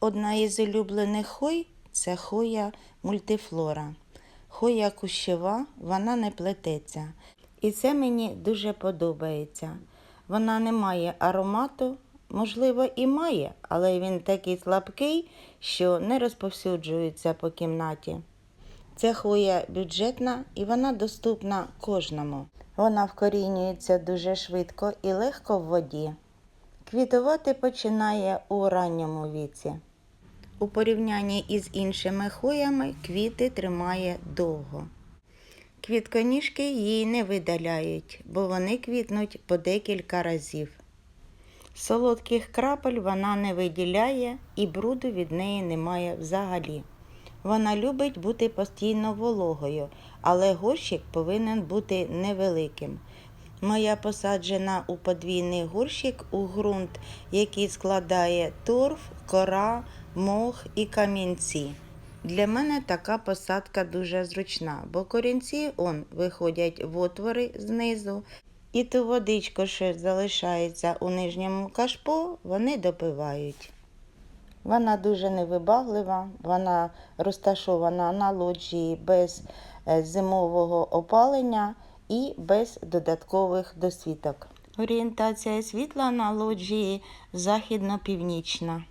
Одна із улюблених хой це хоя мультифлора. Хоя кущева, вона не плететься. І це мені дуже подобається. Вона не має аромату, можливо, і має, але він такий слабкий, що не розповсюджується по кімнаті. Ця хвоя бюджетна і вона доступна кожному. Вона вкорінюється дуже швидко і легко в воді. Квітувати починає у ранньому віці. У порівнянні із іншими хоями квіти тримає довго. Квітконіжки її не видаляють, бо вони квітнуть по декілька разів. Солодких крапель вона не виділяє і бруду від неї немає взагалі. Вона любить бути постійно вологою, але горщик повинен бути невеликим. Моя посаджена у подвійний горщик у ґрунт, який складає торф, кора, мох і камінці. Для мене така посадка дуже зручна, бо корінці он виходять в отвори знизу, і ту водичку, що залишається у нижньому кашпо, вони допивають. Вона дуже невибаглива, вона розташована на лоджії без е, зимового опалення і без додаткових досвіток. Орієнтація світла на лоджії західно-північна.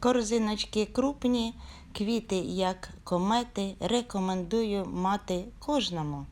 Корзиночки крупні, квіти як комети. Рекомендую мати кожному.